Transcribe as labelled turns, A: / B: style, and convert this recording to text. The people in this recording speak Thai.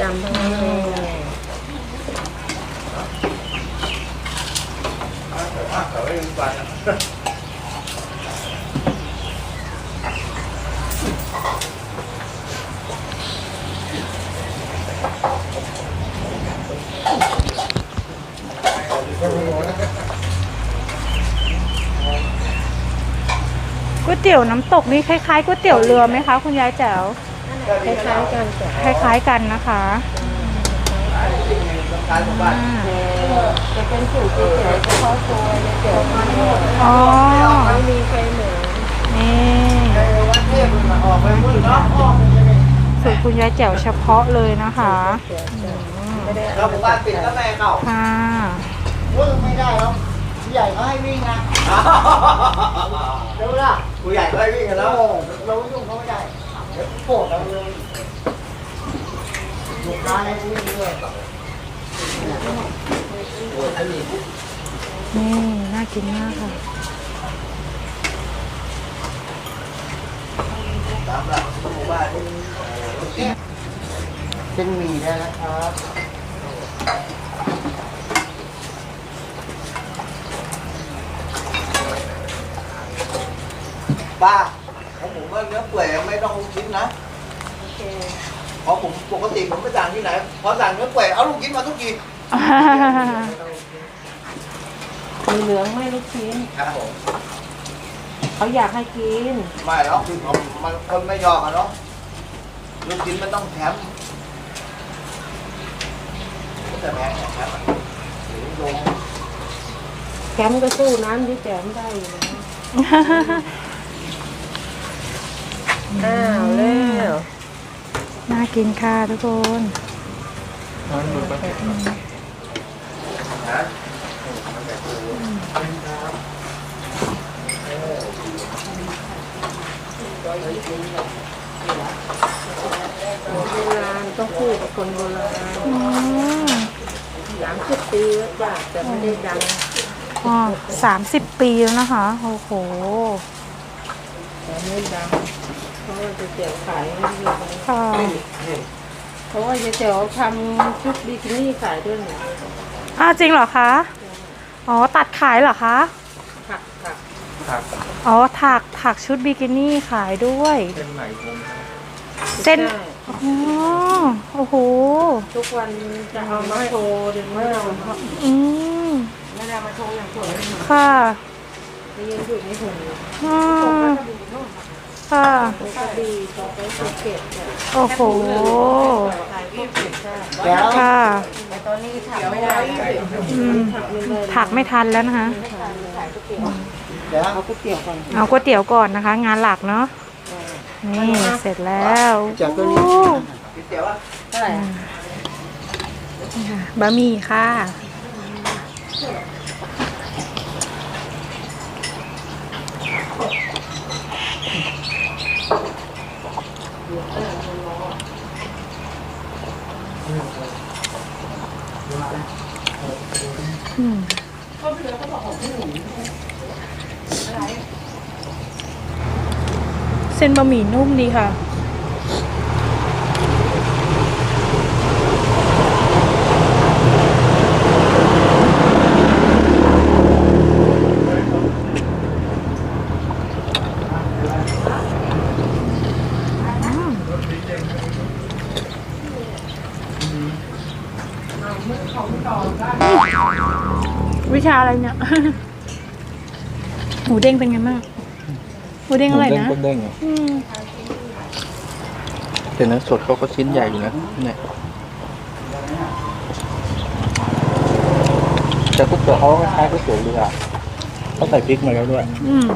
A: จำทั้งนั้นเลย
B: ก๋วยเตี๋ยวน้ำตกนี่คล้ายๆก๋วยเตี๋ยวเรือไหมคะ คุณยายแจ๋ว
A: คล้ายๆกันจ้ะ
B: คล้ายๆกันนะคะอ่า
A: จะเป็นสูตรก๋วยเตี๋ยวเฉพาะตัวเลยเตี๋ยวมันหมด
B: อ๋อ
A: ไม่มีใครเหมือน
B: นี่สูตรคุณยายแจ๋วเฉพาะเลยนะคะ
A: ไม่ได้
C: เราบ้านปิดแล้วแม่เข้า
B: ค่ะ
C: วิ่งไม่ได้หรอกผู้ใหญ่เขาให้วิ่งนะเดี๋ยวล่ะผู้ใหญ่เขาให้วิ่งกันแล้วเรายุ่งเขาไม่ได้เดี๋ยว โกรธเราเลยลูกค้าให้วิ่งด้วย
B: นี่ น่ากินมากค่ะ
C: ตามหลักหมู่บ้านเส้นหมี่ได้นะครับป้า ผมว่าเนื้อเปื่อยไม่ต้องลูกชิ้นนะ
A: โอเค
C: เพราะผมปกติผมไปสั่งที่ไหนพอสั่งเนื้อเปื่อยเอาลูกชิ้นมาทุกที
A: มีเหลืองไม่ลูกชิ้น
C: ครับผม
A: เขาอยากให้กิน
C: ไม่หรอกคือผมมันคนไม่ยอมอะเนาะลูกชิ้นมันต้องแถมแต่แพงอะแถมอะถึงลง
A: แคมป์ก็สู้น้ำที่แจมได้อยู่นะ อ้าวเร็ว
B: น่ากินค่ะทุกคน
C: นะ
A: โบราณต้องคู่กับคนโบราณ
B: อืม
A: สามสิบปีแล้วจ้ะแต่ไม่ได้ดัง
B: อ๋อสามสิบปีแล้วนะคะ โอ้โห
A: แต่ไม่ดัง เพราะว่าจะเจียวขายไม่ดี
B: ค่ะ
A: เพราะว่าจะเจียวทำชุดบิกินี่ขายด้วยเนี่ย
B: อ้าวจริงเหรอคะ อ๋อตัดขายเหรอคะ
A: ผักผัก
B: อ๋อถักถักชุดบิกินี่ขายด้วยเส้น
A: ใช่
B: อ๋อโอ้โห
A: ทุกวันจะเอามาโชว์เดี๋ยวไม่เอามา
B: อืม
A: ไม่ได้เอามาโชว์อย่างสวยเลย
B: ค่ะ
A: นี่ยังอยู่ในถุงอยู่
B: อืม ค่ะ
A: ปกติต่อไปภูเก็ตเนี่ย
B: โอ้โห
A: ขายภูเก็ตใช่
C: แล้ว
B: ค่ะ
A: แต่ตอนนี้ถักไม่ได้แล้ว
B: อืม
A: ถักไม่ได้
B: ถักไม่ทันแล้วนะคะ
A: ไม่ทันขายก๋วยเตี๋ยว
C: แล้ว
A: เอาก๋วยเตี๋ยวก่อน
B: เอาก๋วยเตี๋ยวก่อนนะคะ งานหลักเนาะ นี่เสร็จแล้ว
C: จากตัวนี้
B: โอ้
C: ก๋วยเตี๋ยวอะ
A: เท่าไหร่อะ
B: บะหมี่ค่ะอืม เส้นบะหมี่นุ่มดีค่ะ ของต่อได้ วิชาอะไรเนี่ย หมูเด้งเป็นไงบ้างหมูเด้งอร่อยนะ
D: เด้งๆอะ
B: อืม
D: แต่เนื้อสดเขาก็ชิ้นใหญ่อยู่นะเนี่ยแต่ก๋วยเตี๋ยวเขาก็คล้ายก๋วยเตี๋ยวเรือเขาใส่พริกมาแล้วด้วย
B: อืม